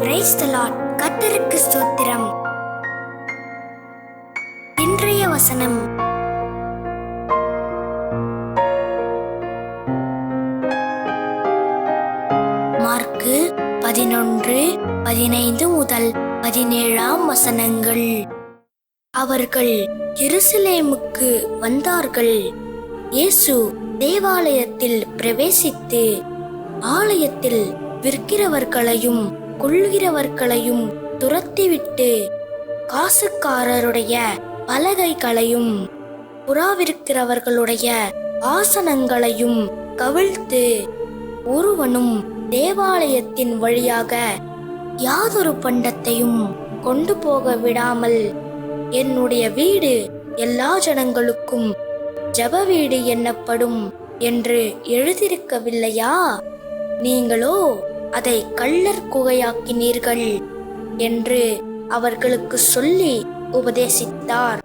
Praise the Lord ஸ்தோத்திரம். இன்றைய வசனம். மார்க்கு பதினொன்று பதினைந்து முதல் பதினேழாம் வசனங்கள். அவர்கள் எருசலேமுக்கு வந்தார்கள். இயேசு தேவாலயத்தில் பிரவேசித்து ஆலயத்தில் விற்கிறவர்களையும் கொள்கிறவர்களையும் துரத்திவிட்டு காசுக்காரருடைய பலகைகளையும் புறாவிருக்கிறவர்களுடைய ஆசனங்களையும் கவிழ்த்து ஒருவனும் தேவாலயத்தின் வழியாக யாதொரு பண்டத்தையும் கொண்டு போக விடாமல் என்னுடைய வீடு எல்லா ஜனங்களுக்கும் ஜப வீடு என்னப்படும் என்று எழுதியிருக்கவில்லையா? நீங்களோ அதை கள்ளர் குகையாக்கினீர்கள் என்று அவர்களுக்கு சொல்லி உபதேசித்தார்.